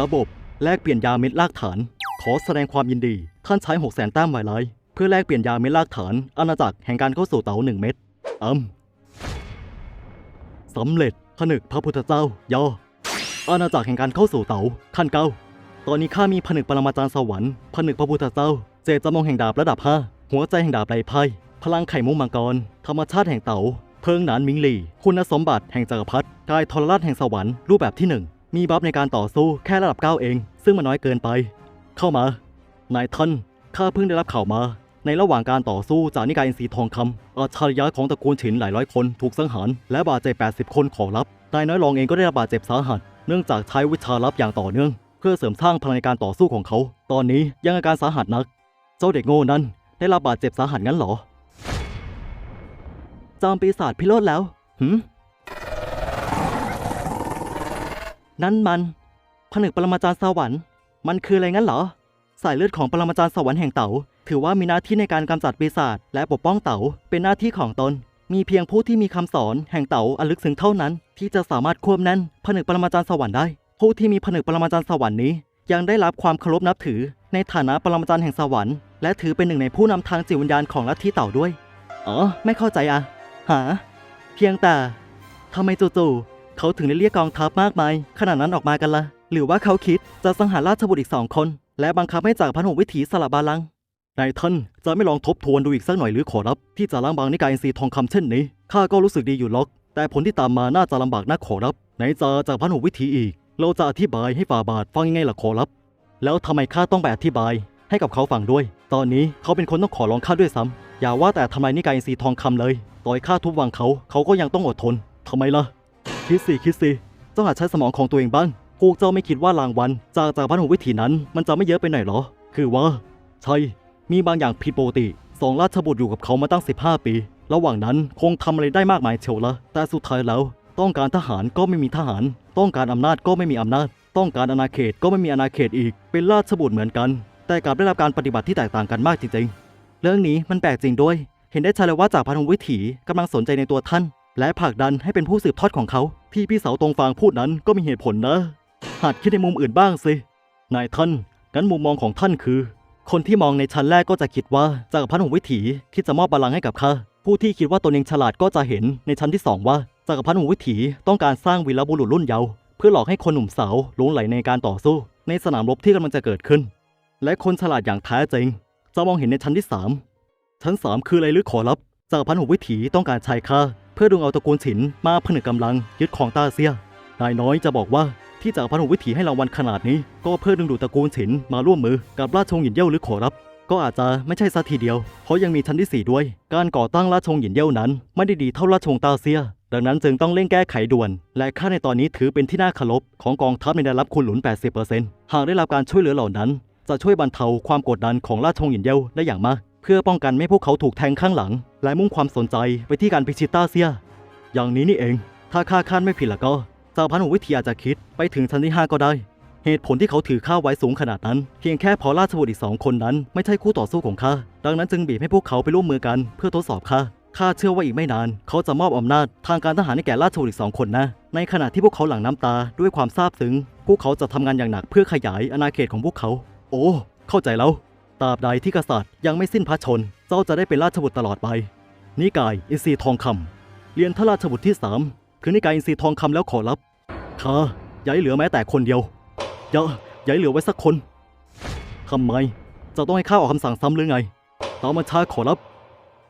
ระบบแลกเปลี่ยนยาเม็ดลากฐาน ขอแสดงความยินดี ท่านใช้6 0แสนแต้มไวไลท์เพื่อแลกเปลี่ยนยาเม็ดลากฐาน อาณาจักรแห่งการเข้าสู่เต๋าหนึ่งเม็ดอืมสำเร็จผนึกพระพุทธเจ้ายออาณาจักรแห่งการเข้าสู่เต๋าขั้นเก้าตอนนี้ข้ามีผนึกปรมาจารย์สวรรค์ผนึกพระพุทธเจ้า เจตจำลองแห่งดาบระดับห้าหัวใจแห่งดาบไรไพ่พลังไข่มุกมังกร ธรรมชาติแห่งเต๋าเพิงหนานมิงหลี คุณสมบัติแห่งจักรพรรดิกายทรราชแห่งสวรรค์รูปแบบที่หนึ่ง มีบัฟในการต่อสู้แค่ระดับ 9 เอง ซึ่งมันน้อยเกินไป เข้ามานายท่านข้าเพิ่งได้รับข่าวมา ในระหว่างการต่อสู้จากนิกายอินทรีทองคำอัจฉริยะของตระกูลฉินหลายร้อยคนถูกสังหาร และบาดเจ็บ80 คนขอรับนายน้อยรองเองก็ได้รับบาดเจ็บสาหัส เนื่องจากใช้วิชาลับอย่างต่อเนื่อง เพื่อเสริมสร้างพลังในการต่อสู้ของเขา ตอนนี้ยังอาการสาหัสนัก เจ้าเด็กโง่นั้น ได้รับบาดเจ็บสาหัสงั้นเหรอจอมปีศาจพิโรธแล้วหืม นั่นมันผนึกปรมาจารย์สวรรค์ มันคืออะไรงั้นเหรอ สายเลือดของปรมาจารย์สวรรค์แห่งเต๋าถือว่ามีหน้าที่ในการกำจัดปีศาจและปกป้องเต๋าเป็นหน้าที่ของตน มีเพียงผู้ที่มีคำสอนแห่งเต๋าอันลึกซึ้งเท่านั้น ที่จะสามารถควบแน่นผนึกปรมาจารย์สวรรค์ได้ ผู้ที่มีผนึกปรมาจารย์สวรรค์นี้ ยังได้รับความเคารพนับถือ ในฐานะปรมาจารย์แห่งสวรรค์และถือเป็นหนึ่งในผู้นำทางจิตวิญญาณของลัทธิเต่าด้วย อ๋อ ไม่เข้าใจอะหา เพียงแต่ทำไมจู่ๆ เขาถึงได้เรียกกองทัพมากมายขนาดนั้นออกมากันละ หรือว่าเขาคิดจะสังหารราชบุตรอีกสองคน และบังคับให้จากพันหกวิถีสลับบาลังนายท่านจะไม่ลองทบทวนดูอีกสักหน่อยหรือขอรับ ที่จะล้างบางนิกายอินทรีทองคำเช่นนี้ข้าก็รู้สึกดีอยู่หรอก แต่ผลที่ตามมาน่าจะลำบากนักขอรับไหนจะจากพันหกวิถีอีก เราจะอธิบายให้ฝ่าบาทฟังยังไงล่ะขอรับ แล้วทำไมข้าต้องไปอธิบาย ให้กับเขาฟังด้วย ตอนนี้เขาเป็นคนต้องขอร้องข้าด้วยซ้ำอย่าว่าแต่ทำลายนิกายอินทรีทองคำเลย ต่อยข้าทุบวังเขาเขาก็ยังต้องอดทนทำไมล่ะ คิดสิคิดสิเจ้าหัดใช้สมองของตัวเองบ้าง พวกเจ้าไม่คิดว่ารางวัลจากจากพันหกวิถีนั้น มันจะไม่เยอะไปหน่อยเหรอ คือว่า ใช่ มีบางอย่างผิดปกติ สองราชบุตรอยู่กับเขามาตั้ง 15 ปี ระหว่างนั้นคงทำอะไรได้มากมายเชียวละ แต่สุดท้ายแล้ว ต้องการทหารก็ไม่มีทหาร ต้องการอำนาจก็ไม่มีอำนาจ ต้องการอาณาเขตก็ไม่มีอาณาเขตอีก เป็นราชบุตรเหมือนกัน แต่กลับได้รับการปฏิบัติที่แตกต่างกันมากจริงๆ เรื่องนี้มันแปลกจริงด้วย เห็นได้ชัดเลยว่าจากพันธวิถีกำลังสนใจในตัวท่าน และผลักดันให้เป็นผู้สืบทอดของเขา ที่พี่เสาตรงฟางพูดนั้นก็มีเหตุผลนะ หัดคิดในมุมอื่นบ้างสิ นายท่านงั้นมุมมองของท่านคือ คนที่มองในชั้นแรกก็จะคิดว่าจากรพันหกวิถีคิดจะมอบบัลลังก์ให้กับข้าผู้ที่คิดว่าตนเองฉลาดก็จะเห็นในชั้นที่สองว่าจากรพันหกวิถีต้องการสร้างวีรบุรุษรุ่นเยาว์เพื่อหลอกให้คนหนุ่มสาวหลงไหลในการต่อสู้ ในสนามรบที่กำลังจะเกิดขึ้น และคนฉลาดอย่างแท้จริง จะมองเห็นในชั้นที่สามชั้นสามคืออะไรหรือขอรับจากรพันหกวิถีต้องการชายค่า พื่อดึงเอาตระกูลฉินมาผนึกกำลังยึดของต้าเซีย นายน้อยจะบอกว่าที่จากรพันหกวิถีให้รางวัลขนาดนี้ ก็เพื่อดึงดูดตระกูลฉินมาร่วมมือกับราชวงศ์หยินเย่าหรือขอรับ ก็อาจจะไม่ใช่สัทีเดียว เพราะยังมีชั้นที่ 4 ด้วย การก่อตั้งราชวงศ์หยินเย่านั้น ไม่ได้ดีเท่าราชวงศ์ตาเซีย ดังนั้นจึงต้องเร่งแก้ไขด่วน และค่าในตอนนี้ถือเป็นที่น่าเคารพของกองทัพในได้รับคุณหลุน 80%หากได้รับการช่วยเหลือเหล่านั้น จะช่วยบรรเทาความกดดันของราชวงศ์หยินเย่าได้อย่างมาก พื่อป้องกันไม่ให้พวกเขาถูกแทงข้างหลัง และมุ่งความสนใจไปที่การพิชิตต้าเซีย อย่างนี้นี่เอง ถ้าข้าคาดไม่ผิดแล้วก็จาพันหกวิทยาจะคิดไปถึงชั้นที่ 5 ก็ได้ เหตุผลที่เขาถือข้าไว้สูงขนาดนั้น เพียงแค่พอราชบุตรอีกสองคนนั้นไม่ใช่คู่ต่อสู้ของข้าดังนั้นจึงบีบให้พวกเขาไปร่วมมือกันเพื่อทดสอบข้าข้าเชื่อว่าอีกไม่นาน เขาจะมอบอำนาจทางการทหารให้แก่ราชบุตรอีกสองคนนะ ในขณะที่พวกเขาหลั่งน้ำตาด้วยความซาบซึ้ง พวกเขาจะทำงานอย่างหนักเพื่อขยายอาณาเขตของพวกเขา โอ้ เข้าใจแล้ว ตราบใดที่กษัตริย์ยังไม่สิ้นพระชน เจ้าจะได้เป็นราชบุตรตลอดไป นิกายอินทรีทองคำเรียนทราชบุตรที่สามคือนิกายอินทรีทองคำแล้วขอรับข้าอย่าให้เหลือแม้แต่คนเดียวอย่าอย่าให้เหลือไว้สักคนทำไมจะต้องให้ข้าออกคำสั่งซ้ำหรือไงตามมาช้าขอรับ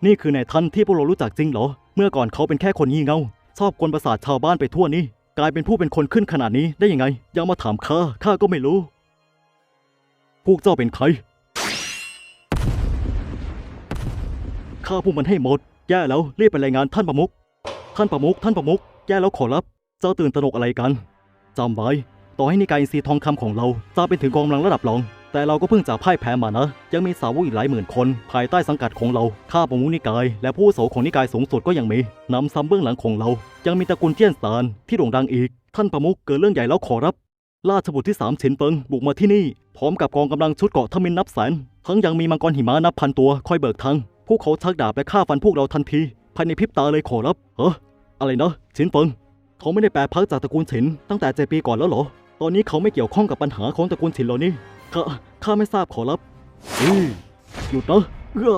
นี่คือนายท่านที่พวกเรารู้จักจริงเหรอ เมื่อก่อนเขาเป็นแค่คนงี่เง่า ชอบกวนประสาทชาวบ้านไปทั่วนี่ กลายเป็นผู้เป็นคนขึ้นขนาดนี้ได้ยังไง ยังมาถามข้า ข้าก็ไม่รู้ พวกเจ้าเป็นใคร ข้าพวกมันให้หมด แย่แล้วรีบไปรายงานท่านประมุขท่านประมุขท่านประมุขแย่แล้วขอรับ เจ้าตื่นตระหนกอะไรกันจำไว้ ต่อให้นิกายอินทรีทองคำของเราจะเป็นถึงกองกำลังระดับรอง แต่เราก็เพิ่งจากพ่ายแพ้มานะ ยังมีสาวกอีกหลายหมื่นคน ภายใต้สังกัดของเรา ข้าประมุขนิกาย และผู้โสของนิกายสูงสุดก็ยังมีนำซ้ำเบื้องหลังของเรา ยังมีตระกูลเจี้ยนซานที่โด่งดังอีก ท่านประมุขเกิดเรื่องใหญ่แล้วขอรับ ราชบุตรที่สามเฉินเฟิงบุกมาที่นี่ พร้อมกับกองกำลังชุดเกาะทมินนับแสน ทั้งยังมีมังกรหิมะนับพันตัวคอยเบิกทาง พวกเขาชักดาบและฆ่าฟันพวกเราทันที ภายในพริบตาเลยขอรับเฮ้ออะไรนะฉินเฟิงเขาไม่ได้แปลพักจากตระกูลฉินตั้งแต่เจ็ดปีก่อนแล้วเหรอ ตอนนี้เขาไม่เกี่ยวข้องกับปัญหาของตระกูลฉินเหล่านี้ข้าข้าไม่ทราบขอรับหยุดนะอ้า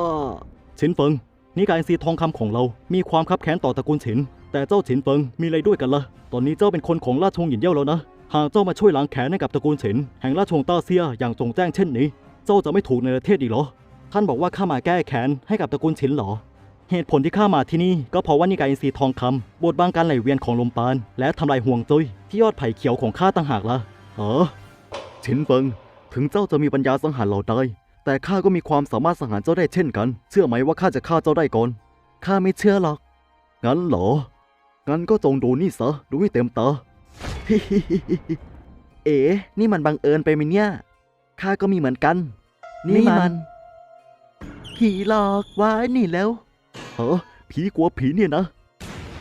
ฉินเฟิงนิกายซีทองคำของเรา มีความคับแค้นต่อตระกูลฉิน แต่เจ้าฉินเฟิงมีอะไรด้วยกันละ่ะ ตอนนี้เจ้าเป็นคนของราชวงศ์หยินเย่าแล้วนะ หากเจ้ามาช่วยล้างแค้นให้กับตระกูลฉิน แห่งราชวงศ์ต้าเซียอย่างจงแจ้งเช่นนี้ เจ้าจะไม่ถูกในประเทศอีกเหรอ ท่านบอกว่าข้ามาแก้แค้นให้กับตระกูลฉินเหรอ เหตุผลที่ข้ามาที่นี่ก็เพราะว่านิกายอินทรีย์ทองคำบดบังการไหลเวียนของลมปาน และทำลายห่วงจุ้ยที่ยอดไผ่เขียวของข้าต่างหากละ่ะเออฉินเฟิงถึงเจ้าจะมีปัญญาสังหารเราได้ แต่ข้าก็มีความสามารถสังหารเจ้าได้เช่นกัน เชื่อไหมว่าข้าจะฆ่าเจ้าได้ก่อนข้าไม่เชื่อหรอก งั้นเหรอ งั้นก็จงดูนี่ซะ ดูให้เต็มตา เอ๋ นี่มันบังเอิญไปไหมเนี่ย ข้าก็มีเหมือนกัน นี่มัน ผีหลอกไว้นี่แล้วเฮ้อผีกลัวผีเนี่ยนะ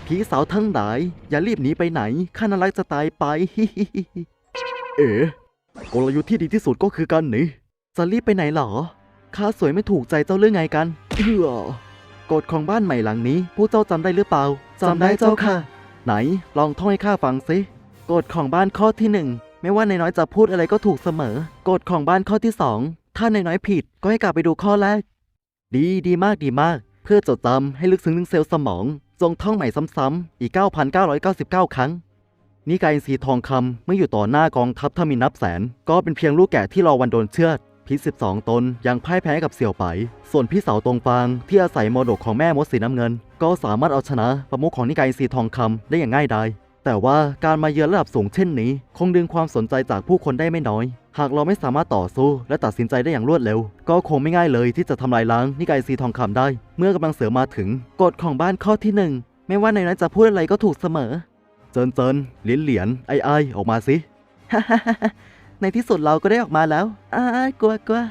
ผีสาวทั้งหลาย อย่ารีบหนีไปไหนข้าน่ารักจะตายไปเอ๋กลยุทธ์ที่ดีที่สุดก็คือการหนีจะรีบไปไหนหรอข้าสวยไม่ถูกใจเจ้าเรื่องไงกันเออกฎของบ้านใหม่หลังนี้ผู้เจ้าจำได้หรือเปล่าจำได้เจ้าค่ะ ไหนลองท่องให้ข้าฟังสิกฎของบ้านข้อที่หนึ่งไม่ว่านายน้อยจะพูดอะไรก็ถูกเสมอกฎของบ้านข้อที่สองถ้านายน้อยผิดก็ให้กลับไปดูข้อแรก ดีดีมากดีมาก เพื่อจดจำให้ลึกซึ้งถึงเซลล์สมอง จงท่องใหม่ซ้ำๆอีก 9,999 ครั้ง นิกายอินทรีย์ทองคำเมื่ออยู่ต่อหน้ากองทัพถ้ามีนับแสน ก็เป็นเพียงลูกแกะที่รอวันโดนเชือดพิษ12 ตนยังพ่ายแพ้กับเสี่ยวไป ส่วนพี่สาวตรงฟางที่อาศัยมรดกของแม่มดสีน้ำเงิน ก็สามารถเอาชนะประมุขของนิกายอินทรีย์ทองคำได้อย่างง่ายดายแต่ว่าการมาเยือนระดับสูงเช่นนี้ คงดึงความสนใจจากผู้คนได้ไม่น้อย หากเราไม่สามารถต่อสู้และตัดสินใจได้อย่างรวดเร็ว ก็คงไม่ง่ายเลยที่จะทำลายล้างนิกายซีทองคำได้ เมื่อกำลังเสือมาถึงกฎของบ้านข้อที่หนึ่งไม่ว่าในนั้นจะพูดอะไรก็ถูกเสมอ เจินเจินเหรียญเหรียญไอไอออกมาสิในที่สุดเราก็ได้ออกมาแล้วอ้ากลัวกลัว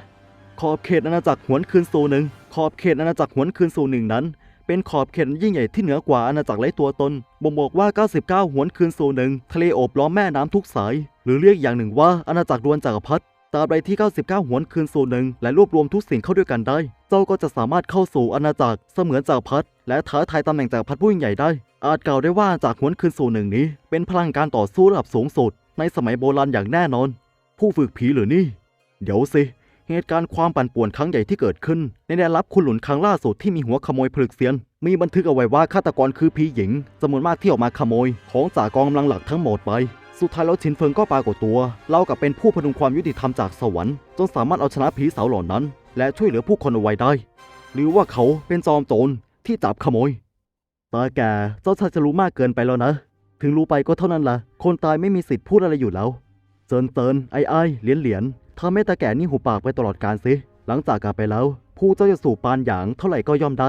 ขอบเขตอาณาจักรหวนคืนสู่หนึ่งขอบเขตอาณาจักรหวนคืนสู่หนึ่งนั้น เป็นขอบเขตยิ่งใหญ่ที่เหนือกว่าอาณาจักรไร้ตัวตน บ่งบอกว่า 99 หวนคืนสู่หนึ่งทะเลโอบล้อมแม่น้ำทุกสาย หรือเรียกอย่างหนึ่งว่าอาณาจักรดวลจักรพรรดิตราบใดที่ 99 หวนคืนสู่หนึ่งและรวบรวมทุกสิ่งเข้าด้วยกันได้ เจ้าก็จะสามารถเข้าสู่อาณาจักรเสมือนจักรพรรดิและท้าทายตำแหน่งจักรพรรดิผู้ยิ่งใหญ่ได้ อาจกล่าวได้ว่าจากหวนคืนสู่หนึ่งนี้ เป็นพลังการต่อสู้ระดับสูงสุดในสมัยโบราณอย่างแน่นอน ผู้ฝึกผีหรือนี่ เดี๋ยวสิ เหตุการณ์ความปั่นป่วนครั้งใหญ่ที่เกิดขึ้น ในแดนลับคุณหลุนครั้งล่าสุดที่มีหัวขโมยผลึกเซียน มีบันทึกเอาไว้ว่าฆาตกรคือผีหญิงจำนวนมากที่ออกมาขโมย ของจากกองกำลังหลักทั้งหมดไป สุดท้ายแล้วชินเฟิงก็ปรากฏตัวเล่ากับเป็นผู้พดุงความยุติธรรมจากสวรรค์จนสามารถเอาชนะผีสาวหล่านั้น และช่วยเหลือผู้คนเอาไว้ได้ หรือว่าเขาเป็นจอมโจรที่จับขโมยตาแกเจ้าชายจะรู้มากเกินไปแล้วนะ ถึงรู้ไปก็เท่านั้นละคนตายไม่มีสิทธิ์พูดอะไรอยู่แล้วเจินเตินไอ้ไอ้เหรียญเหรียญ ทำให้ตาแก่นี่หูปากไปตลอดการสิหลังจากกลับไปแล้ว ผู้เจ้าจะสูบปานหยางเท่าไหร่ก็ย่อมได้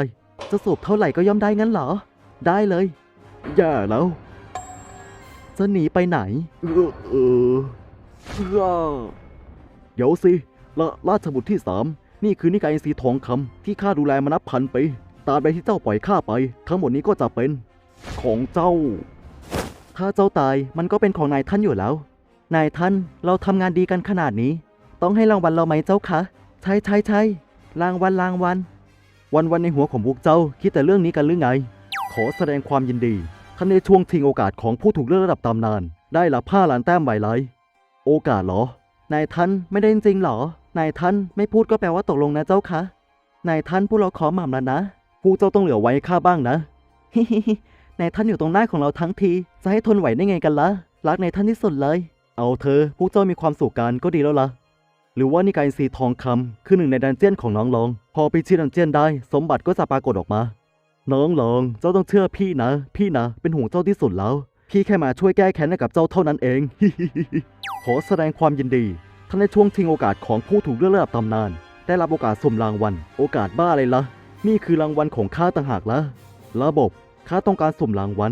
จะสูบเท่าไหร่ก็ย่อมได้งั้นเหรอ ได้เลยแย่าแล้ว จะหนีไปไหนเออเออเออเดี๋ยวสิละราชบุตรที่สามนี่คือนิกายอินทรีย์ทองคำที่ข้าดูแลมานับพันปีตราบใดที่เจ้าปล่อยข้าไป ทั้งหมดนี้ก็จะเป็น ของเจ้า ถ้าเจ้าตายมันก็เป็นของนายท่านอยู่แล้ว นายท่านเราทำงานดีกันขนาดนี้ ต้องให้รางวัลเราไหมเจ้าคะใช่ใช่ใช่รางวัลรางวัลวันวันในหัวของพวกเจ้าคิดแต่เรื่องนี้กันหรือไง ขอแสดงความยินดีท่านในช่วงทิ้งโอกาสของผู้ถูกเลือกระดับตำนาน ได้รับผ้าล้านแต้มใบไลโอกาสเหรอ นายท่านไม่ได้จริงหรอ นายท่านไม่พูดก็แปลว่าตกลงนะเจ้าคะ นายท่านผู้เราขอหม่ำแล้วนะผู้เจ้าต้องเหลือไว้ให้ข้าบ้างนะฮิฮิฮินายท่านอยู่ตรงหน้าของเราทั้งที จะให้ทนไหวได้ไงกันละ่ะรักนายท่านที่สุดเลย เอาเธอพวกเจ้ามีความสุขกันก็ดีแล้วล่ะ หรือว่านิกายอินทรีทองคำคือหนึ่งในดันเจียนของน้องลอง พอไปชี้ดันเจียนได้ สมบัติก็จะปรากฏออกมา น้องลอง เจ้าต้องเชื่อพี่นะ พี่นะ เป็นห่วงเจ้าที่สุดแล้ว พี่แค่มาช่วยแก้แค้นให้กับเจ้าเท่านั้นเอง ขอแสดงความยินดีท่านในช่วงชิงโอกาสของผู้ถูกเลือกระดับตำนาน ได้รับโอกาสสมรางวัล โอกาสบ้าอะไรละนี่คือรางวัลของข้าต่างหากละระบบข้าต้องการสมรางวัล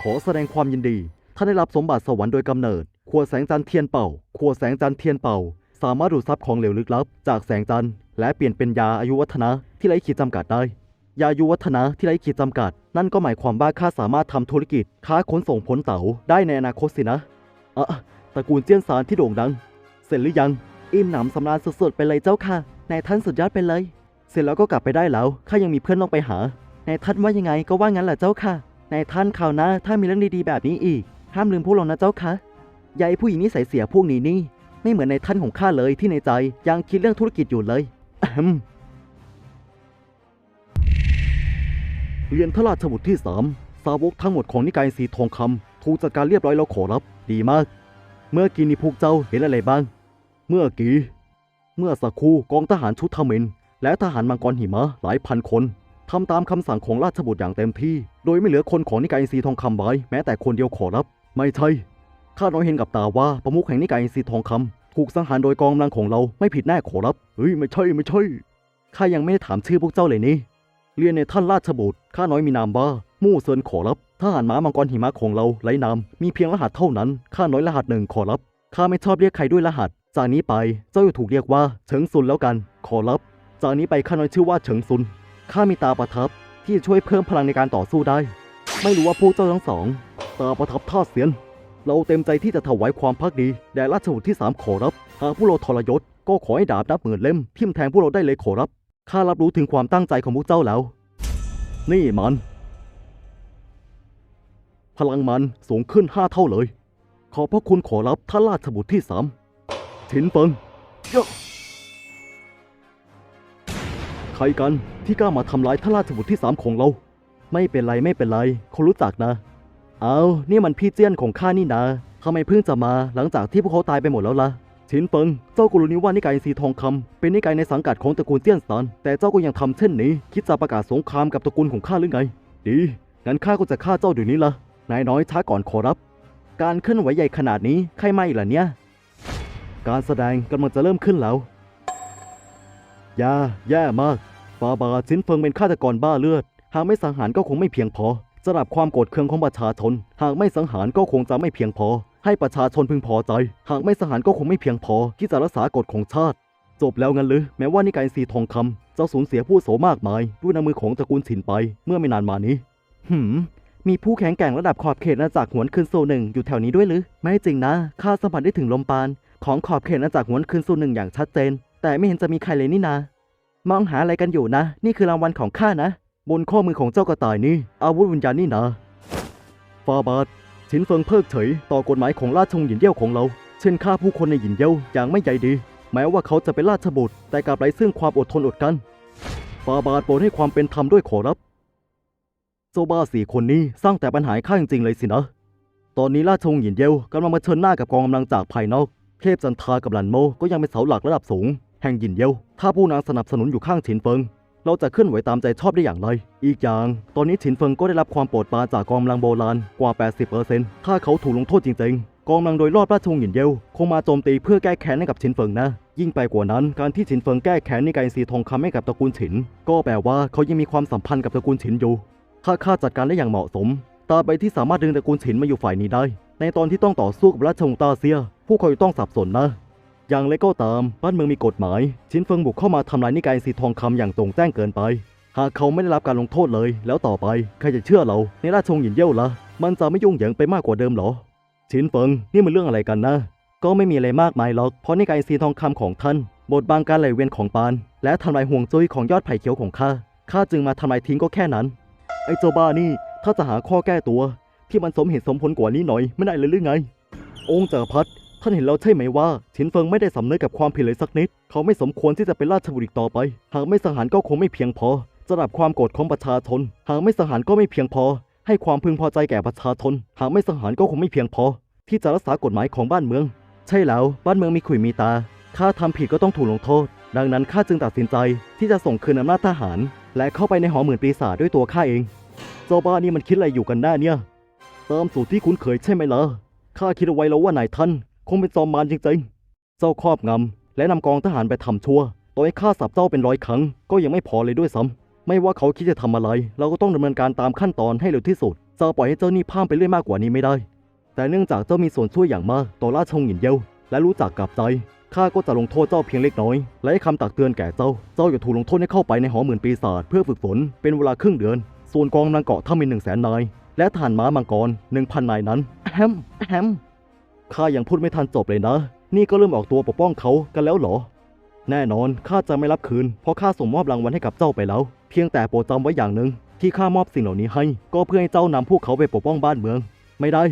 ขอแสดงความยินดีท่านได้รับสมบัติสวรรค์โดยกำเนิด ขวดแสงจันเทียนเป่า ขวดแสงจันเทียนเป่า สามารถดูดซับของเหลวลึกลับ จากแสงจันทร์และเปลี่ยนเป็นยาอายุวัฒนะที่ไร้ขีดจำกัดได้ ยาอายุวัฒนะที่ไร้ขีดจำกัด นั่นก็หมายความว่าข้าสามารถทำธุรกิจ ค้าขนส่งผลเต๋าได้ในอนาคตสินะอะตระกูลเจี้ยนซานที่โด่งดัง เสร็จหรือยัง อิ่มหนำสำราญสุดๆไปเลยเจ้าค่ะนายท่านสุดยอดไปเลย เสร็จแล้วก็กลับไปได้แล้วข้ายังมีเพื่อนต้องไปหานายท่านว่ายังไงก็ว่างั้นแหละเจ้าค่ะนายท่านข่าวน้าถ้ามีเรื่องดีๆแบบนี้อีก ห้ามลืมพวกเรานะเจ้าค่ะยายผู้หญิงนิสัยเสียพวกนี้นี่ ไม่เหมือนในท่านของข้าเลยที่ในใจยังคิดเรื่องธุรกิจอยู่เลยเรียนทราชบุตรที่สามสาวกทั้งหมดของนิกายสีทองคำถูกจัดการเรียบร้อยแล้วขอรับ ดีมาก เมื่อกี้นี้พวกเจ้าเห็นอะไรบ้าง เมื่อกี้ เมื่อสักครู่กองทหารชุดทมินและทหารมังกรหิมะหลายพันคนทำตามคำสั่งของราชบุตรอย่างเต็มที่ โดยไม่เหลือคนของนิกายอินทรีทองคำไว้แม้แต่คนเดียวขอรับ ไม่ใช่ข้าน้อยเห็นกับตาว่าประมุขแห่งนิกายอินทรีทองคำ ถูกสังหารโดยกองกำลังของเราไม่ผิดแน่ขอรับ เฮ้ยไม่ใช่ไม่ใช่ข้ายังไม่ได้ถามชื่อพวกเจ้าเลยนี่ เรียนในท่านราชบุตรข้าน้อยมีนามว่ามู่เซินขอรับทหารม้ามังกรหิมะของเราไร้นามมีเพียงรหัสเท่านั้นข้าน้อยรหัสหนึ่งขอรับข้าไม่ชอบเรียกใครด้วยรหัส จากนี้ไปเจ้าจะถูกเรียกว่าเฉิงซุนแล้วกัน ขอรับ จากนี้ไปข้าน้อยชื่อว่าเฉิงซุนข้ามีตาประทับที่จะช่วยเพิ่มพลังในการต่อสู้ได้ ไม่รู้ว่าพวกเจ้าทั้งสอง ตาประทับท่าเสียน เราเต็มใจที่จะถวายความพักดีแด่ราชบุตรที่สามขอรับ หากผู้เราทรยศก็ขอให้ดาบนับหมื่นเล่มทิ่มแทงพวกเราได้เลยขอรับ ข้ารับรู้ถึงความตั้งใจของพวกเจ้าแล้ว นี่มัน พลังมันสูงขึ้นห้าเท่าเลย ขอพระคุณขอรับท่านราชบุตรที่สามถินเฟิงยะใครกันที่กล้ามาทำร้ายท่านราชบุตรที่สามของเรา ไม่เป็นไรไม่เป็นไรเขารู้จักนะ เอานี่มันพี่เจี้ยนของข้านี่นะทำไมเพิ่งจะมาหลังจากที่พวกเขาตายไปหมดแล้วล่ะชินเฟิง เจ้าก็รู้นี่ว่านิกายสีทองคำเป็นนิกายในสังกัดของตระกูลเจี้ยนซานแต่เจ้าก็ยังทำเช่นนี้ คิดจะประกาศสงครามกับตระกูลของข้าหรือไง ดี งั้นข้าก็จะฆ่าเจ้าเดี๋ยวนี้ละนายน้อยช้าก่อนขอรับ การเคลื่อนไหวใหญ่ขนาดนี้ใครไม่ล่ะเนี่ย การแสดงกำลังจะเริ่มขึ้นแล้วยาแย่มากฟาบาชินเฟิงเป็นฆาตกรบ้าเลือด หากไม่สังหารก็คงไม่เพียงพอ สำหรับความโกรธเคืองของประชาชน หากไม่สังหารก็คงจะไม่เพียงพอ ให้ประชาชนพึงพอใจ หากไม่สังหารก็คงไม่เพียงพอ ที่จะรักษากฎของชาติ จบแล้วงั้นหรือแม้ว่านิกายซีทองคำจะสูญเสียผู้โสมากมาย ด้วยน้ำมือของตระกูลฉินไป เมื่อไม่นานมานี้ หืมมีผู้แข็งแกร่งระดับขอบเขตอาณาจักรหวนคืนโซหนึ่งอยู่แถวนี้ด้วยหรือ ไม่จริงนะข้าสัมผัสได้ถึงลมปราณของขอบเขตอาณาจักรหวนคืนโซหนึ่งอย่างชัดเจน แต่ไม่เห็นจะมีใครเลยนี่นามองหาอะไรกันอยู่นะ นี่คือรางวัลของข้านะ บนข้อมือของเจ้ากระต่ายนี่อาวุธวิญญาณนี่นะฟาบาทฉินเฟิงเพิกเฉยต่อกฎหมายของราชวงศ์หยินเย่าของเรา เช่นฆ่าผู้คนในหยินเย่าอย่างไม่ใยดี แม้ว่าเขาจะเป็นราชบุตร แต่กลับไร้ซึ่งความอดทนอดกลั้นฟาบาทโปรดให้ความเป็นธรรมด้วยขอรับเจ้าบ้าสี่คนนี้สร้างแต่ปัญหาข้างจริงเลยสินะ ตอนนี้ราชวงศ์หยินเย่ากำลังมาเชิญหน้ากับกองกำลังจากภายนอกเทพจันทากับหลันโมก็ยังเป็นเสาหลักระดับสูง แห่งหยินเย่าถ้าผู้นางสนับสนุนอยู่ข้างฉินเฟิง เราจะเคลื่อนไหวตามใจชอบได้อย่างไร อีกอย่าง ตอนนี้ฉินเฟิงก็ได้รับความโปรดปรานจากกองกำลังโบราณกว่า 80%ถ้าเขาถูกลงโทษจริงๆ กองกำลังโดยรอบราชวงศ์หยินเย่คงมาโจมตีเพื่อแก้แค้นให้กับฉินเฟิงนะ ยิ่งไปกว่านั้น การที่ฉินเฟิงแก้แค้นในการสีทองคำให้กับตระกูลฉิน ก็แปลว่าเขายังมีความสัมพันธ์กับตระกูลฉินอยู่ ถ้าข้าจัดการได้อย่างเหมาะสม ตาบใดที่สามารถดึงตระกูลฉินมาอยู่ฝ่ายนี้ได้ ในตอนที่ต้องต่อสู้กับราชวงศ์ตาเซีย ผู้คนจะต้องสับสนนะ อย่างไรก็ตามบ้านเมืองมีกฎหมาย ชินเฟิงบุกเข้ามาทำลายนิกายสีทองคำอย่างตรงแจ้งเกินไป หากเขาไม่ได้รับการลงโทษเลย แล้วต่อไปใครจะเชื่อเรา ในราชวงศ์หยินเย่าละมันจะไม่ยุ่งเหยิงไปมากกว่าเดิมเหรอ ชินเฟิงนี่มันเรื่องอะไรกันนะ ก็ไม่มีอะไรมากมายหรอก เพราะนิกายสีทองคำของท่าน บทบังการไหลเวียนของปาน และทำลายห่วงจุ้ยของยอดไผ่เขียวของข้าข้าจึงมาทำลายทิ้งก็แค่นั้น ไอ้เจ้าบ้านี่ถ้าจะหาข้อแก้ตัว ที่มันสมเหตุสมผลกว่านี้หน่อยไม่ได้เลยหรือไง องค์จักรพรรดิ ท่านเห็นแล้วใช่ไหมว่าฉินเฟิงไม่ได้สำนึกกับความผิดเลยสักนิด เขาไม่สมควรที่จะเป็นราชบุตรอีกต่อไป หากไม่สังหารก็คงไม่เพียงพอสำหรับความโกรธของประชาชน หากไม่สังหารก็ไม่เพียงพอ ให้ความพึงพอใจแก่ประชาชน หากไม่สังหารก็คงไม่เพียงพอ ที่จะรักษากฎหมายของบ้านเมือง ใช่แล้วบ้านเมืองมีขุยมีตาข้าทำผิดก็ต้องถูกลงโทษ ดังนั้นข้าจึงตัดสินใจที่จะส่งคืนอำนาจทหาร และเข้าไปในหอหมื่นปีศาจด้วยตัวข้าเองเจ้าบ้านี่มันคิดอะไรอยู่กันแน่เนี่ยตามสูตรที่คุ้นเคยใช่ไหมล่ะข้าคิดเอาไว้แล้วว่านายท่าน คงเป็นจอมมารจริงๆ เจ้าครอบงำและนำกองทหารไปทำชั่วต่อให้ข้าสับเจ้าเป็นร้อยครั้ง ก็ยังไม่พอเลยด้วยซ้ำไม่ว่าเขาคิดจะทำอะไร เราก็ต้องดำเนินการตามขั้นตอนให้เร็วที่สุดจะปล่อยให้เจ้านี่พ่ามไปเรื่อยมากกว่านี้ไม่ได้ แต่เนื่องจากเจ้ามีส่วนช่วยอย่างมากต่อราชวงศ์หยินเย่าและรู้จักกับใจข้าก็จะลงโทษเจ้าเพียงเล็กน้อย และให้คำตักเตือนแก่เจ้า เจ้าอย่าถูกลงโทษให้เข้าไปในหอหมื่นปีศาจเพื่อฝึกฝนเป็นเวลาครึ่งเดือน ส่วนกองกำลังเกาะถ้ามีหนึ่งแสนนาย และทหารม้ามังกรหนึ่งพันนายนั้นแฮมแฮม ข้ายังพูดไม่ทันจบเลยนะ นี่ก็เริ่มออกตัวปกป้องเขากันแล้วเหรอ แน่นอนข้าจะไม่รับคืน เพราะข้าส่งมอบรางวัลให้กับเจ้าไปแล้ว เพียงแต่โปรดจำไว้อย่างหนึ่งที่ข้ามอบสิ่งเหล่านี้ให้ ก็เพื่อให้เจ้านำพวกเขาไปปกป้องบ้านเมือง ไม่ได้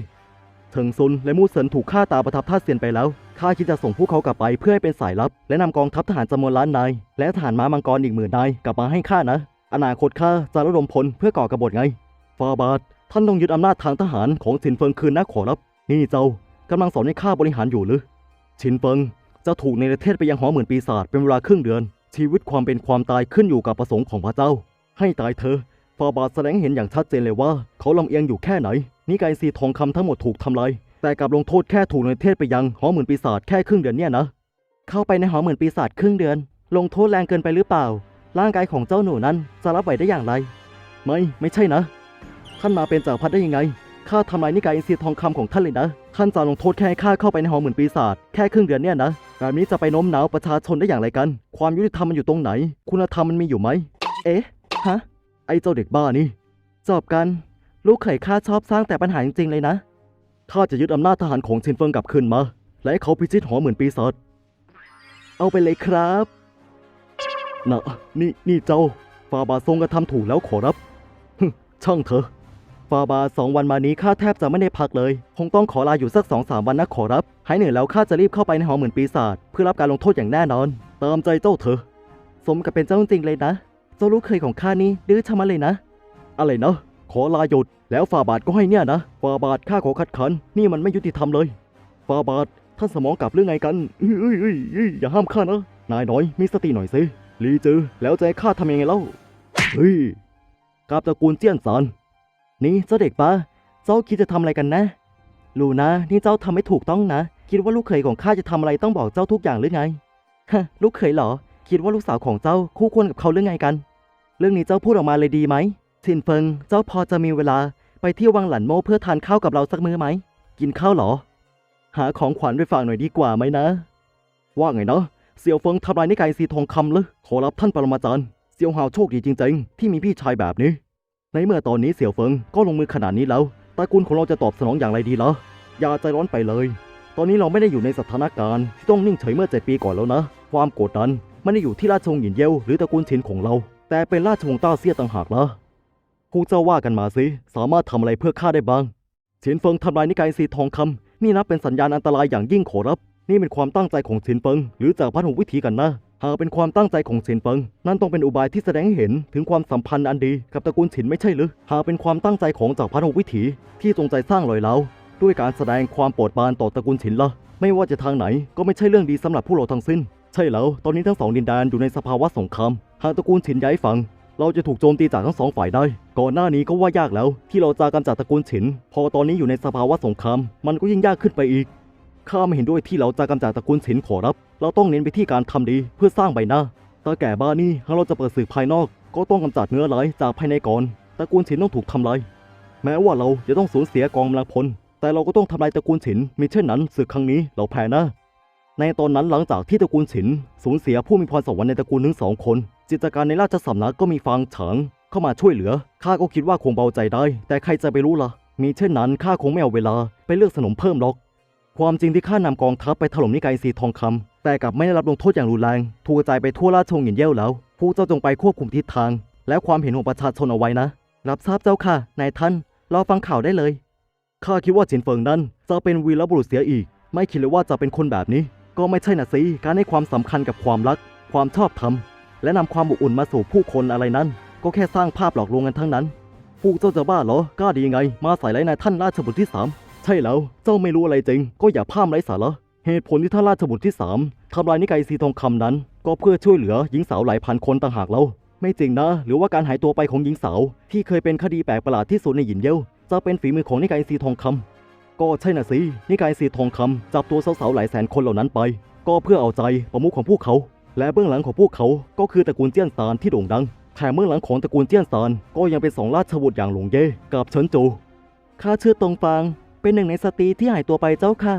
เฉิงซุนและมู่เซินถูกฆ่าตาประทับท่าเซียนไปแล้วข้าคิดจะส่งพวกเขากลับไปเพื่อให้เป็นสายลับ และนำกองทัพทหารจำนวนล้านนาย และทหารม้ามังกรอีกหมื่นนายกลับมาให้ข้านะ อนาคตข้าจะระดมพลเพื่อก่อกบฏไงฟาบาทท่านต้องยึดอำนาจทางทหารของฉินเฟิงคืนนะขอรับ นี่เจ้า กำลังสอนให้ข้าบริหารอยู่หรือฉินเฟิงจะถูกในประเทศไปยังหอหมื่นปีศาจเป็นเวลาครึ่งเดือน ชีวิตความเป็นความตายขึ้นอยู่กับประสงค์ของพระเจ้า ให้ตายเธอฟาบาทแสดงเห็นอย่างชัดเจนเลยว่า เขาลำเอียงอยู่แค่ไหน นิกายซีทองคำทั้งหมดถูกทำลายแต่กลับลงโทษแค่ถูกในประเทศไปยังหอหมื่นปีศาจแค่ครึ่งเดือนเนี่ยนะ เข้าไปในหอหมื่นปีศาจครึ่งเดือน ลงโทษแรงเกินไปหรือเปล่า ร่างกายของเจ้าหนูนั้นจะรับไหวได้อย่างไร ไม่ไม่ใช่นะท่านมาเป็นจักรพรรดิได้ยังไง ข้าทำลายนิกายอินทรีย์ทองคำของท่านเลยนะท่านจะลงโทษแค่ให้ข้าเข้าไปในหอหมื่นปีศาจแค่ครึ่งเดือนเนี่ยนะแบบนี้จะไปโน้มน้าวประชาชนได้อย่างไรกัน ความยุติธรรมมันอยู่ตรงไหน คุณธรรมมันมีอยู่ไหม เอ๊ะ ฮะ ไอ้เจ้าเด็กบ้านี่จบกัน ลูกเขยข้าชอบสร้างแต่ปัญหาจริงๆเลยนะข้าจะยึดอำนาจทหารของเชนเฟิงกลับคืนมา และให้เขาพิชิตหอหมื่นปีศาจเอาไปเลยครับนะนี่นี่เจ้าฟาบาทรงกระทำถูกแล้วขอรับฮึช่างเถอะ ฟาบาทสองวันมานี้ข้าแทบจะไม่ได้พักเลย คงต้องขอลาอยู่สักสองสามวันนะขอรับ หายเหนื่อยแล้วข้าจะรีบเข้าไปในหอเหมื่นปีศาจเพื่อรับการลงโทษอย่างแน่นอน เตามใจเจ้าเถอะ สมกับเป็นเจ้าจริงเลยนะ เจ้าลูกเคยของข้านี่ดื้อชะมัดเลยนะ อะไรนะ ขอลาหยุด แล้วฟาบาทก็ให้เนี่ยนะ ฟาบาทข้าขอคัดค้านนี่มันไม่ยุติธรรมเลย ฟาบาทท่านสมองกลับเรื่องไงกันเอ้ยเอ้ยเอ้ยอย่าห้ามข้านะ นายน้อยมีสติหน่อยสิ ลีจือ แล้วจะให้ข้าทำยังไงเล่า เฮ้ยกาบตระกูลเจี้ยนซาน นี่เจ้าเด็กปะเจ้าคิดจะทำอะไรกันนะ ลูนะ นี่เจ้าทำไม่ถูกต้องนะ คิดว่าลูกเขยของข้าจะทำอะไรต้องบอกเจ้าทุกอย่างหรือไง ฮะ ลูกเขยเหรอ คิดว่าลูกสาวของเจ้าคู่ควรกับเขาหรือไงกัน เรื่องนี้เจ้าพูดออกมาเลยดีไหมชินเฟิง เจ้าพอจะมีเวลาไปเที่ยววังหลันโมเพื่อทานข้าวกับเราสักมื้อไหม กินข้าวเหรอ หาของขวัญไปฝากหน่อยดีกว่าไหมนะ ว่าไงเนาะเสี่ยวเฟิงทำลายนิกายซีทองคำเลยขอรับท่านปรมาจารย์ เสี่ยวหาวโชคดีจริงๆ ที่มีพี่ชายแบบนี้ ในเมื่อตอนนี้เสี่ยวเฟิงก็ลงมือขนาดนี้แล้วตระกูลของเราจะตอบสนองอย่างไรดีล่ะอย่าใจร้อนไปเลย ตอนนี้เราไม่ได้อยู่ในสถานการณ์ที่ต้องนิ่งเฉยเมื่อเจ็ดปีก่อนแล้วนะ ความโกรธนั้นไม่ได้อยู่ที่ราชวงศ์หยินเย่วหรือตระกูลฉินของเรา แต่เป็นราชวงศ์ต้าเซี่ยต่างหากนะผู้เจ้าว่ากันมาสิสามารถทำอะไรเพื่อข้าได้บ้างเฉินเฟิงทำลายนิกายซีทองคำนี่นับเป็นสัญญาณอันตรายอย่างยิ่งขอรับ นี่เป็นความตั้งใจของเฉินเฟิงหรือจากพันหุวิถีกันนะ หากเป็นความตั้งใจของเฉินเฟิง นั่นต้องเป็นอุบายที่แสดงให้เห็นถึงความสัมพันธ์อันดีกับตระกูลฉินไม่ใช่หรือ หากเป็นความตั้งใจของจากพันหุวิถีที่จงใจสร้างรอยเล้าด้วยการแสดงความโปรดปรานต่อตระกูลฉินละไม่ว่าจะทางไหนก็ไม่ใช่เรื่องดีสำหรับพวกเราทั้งสิ้น ใช่แล้ว ตอนนี้ทั้งสองดินแดนอยู่ในสภาวะสงคราม หากตระกูลฉินย้ายฝั่งเราจะถูกโจมตีจากทั้งสองฝ่ายได้ ก่อนหน้านี้ก็ว่ายากแล้ว ที่เราจะกำจัดตระกูลฉิน พอตอนนี้อยู่ในสภาวะสงคราม มันก็ยิ่งยากขึ้นไปอีก ข้าไม่เห็นด้วยที่เราจะกำจัดตระกูลฉินขอรับ เราต้องเน้นไปที่การทำดีเพื่อสร้างใบหน้าตาแก่บ้านี่หากเราจะเปิดสื่อภายนอก ก็ต้องกำจัดเนื้อร้ายจากภายในก่อนตระกูลฉินต้องถูกทำลายแม้ว่าเราจะต้องสูญเสียกองกำลังพล แต่เราก็ต้องทำลายตระกูลฉินมิเช่นนั้นศึกครั้งนี้เราแพ้นะในตอนนั้นหลังจากที่ตระกูลฉินสูญเสียผู้มีพรสวรรค์ในตระกูลถึงสองคน จิตการในราชสำนักก็มีฟางเฉิงเข้ามาช่วยเหลือข้าก็คิดว่าคงเบาใจได้ แต่ใครจะไปรู้ล่ะมีเช่นนั้นข้าคงไม่เอาเวลาไปเลือกสนมเพิ่มหรอก ความจริงที่ข้านำกองทัพไปถล่มนิกายสีทองคำแต่กลับไม่ได้รับลงโทษอย่างรุนแรงถูกกระจายไปทั่วราชวงศ์หยินเย่วแล้วผู้เจ้าจงไปควบคุมทิศทาง และความเห็นของประชาชนเอาไว้นะ รับทราบเจ้าค่ะนายท่านรอฟังข่าวได้เลยข้าคิดว่าจินเฟิงนั้นจะเป็นวีรบุรุษเสียอีก ไม่คิดเลยว่าจะเป็นคนแบบนี้ ก็ไม่ใช่นะสิการให้ความสำคัญกับความรัก ความชอบธรรมและนำความอบอุ่นมาสู่ผู้คนอะไรนั้น ก็แค่สร้างภาพหลอกลวงกันทั้งนั้นพวกเจ้าจะบ้าเหรอกล้าดียังไง มาใส่ร้ายนายท่านราชบุตรที่สาม ใช่แล้วเจ้าไม่รู้อะไรจริง ก็อย่าพร่ำไร้สาระเหตุผลที่ท่านราชบุตรที่สามทำลายนิกายซีทองคำนั้น ก็เพื่อช่วยเหลือหญิงสาวหลายพันคนต่างหากแล้วไม่จริงนะ หรือว่าการหายตัวไปของหญิงสาว ที่เคยเป็นคดีแปลกประหลาดที่สุดในหยินเย่วจะเป็นฝีมือของนิกายซีทองคำก็ใช่น่ะสินิกายสีทองคำจับตัวสาวๆหลายแสนคนเหล่านั้นไป ก็เพื่อเอาใจประมุขของพวกเขา และเบื้องหลังของพวกเขา ก็คือตระกูลเจี้ยนซานที่โด่งดังแถมเบื้องหลังของตระกูลเจี้ยนซานก็ยังเป็นสองราชบุตรอย่างหลงเย่กับเฉินจูข้าชื่อตงฟาง เป็นหนึ่งในสตรีที่หายตัวไปเจ้าค่ะ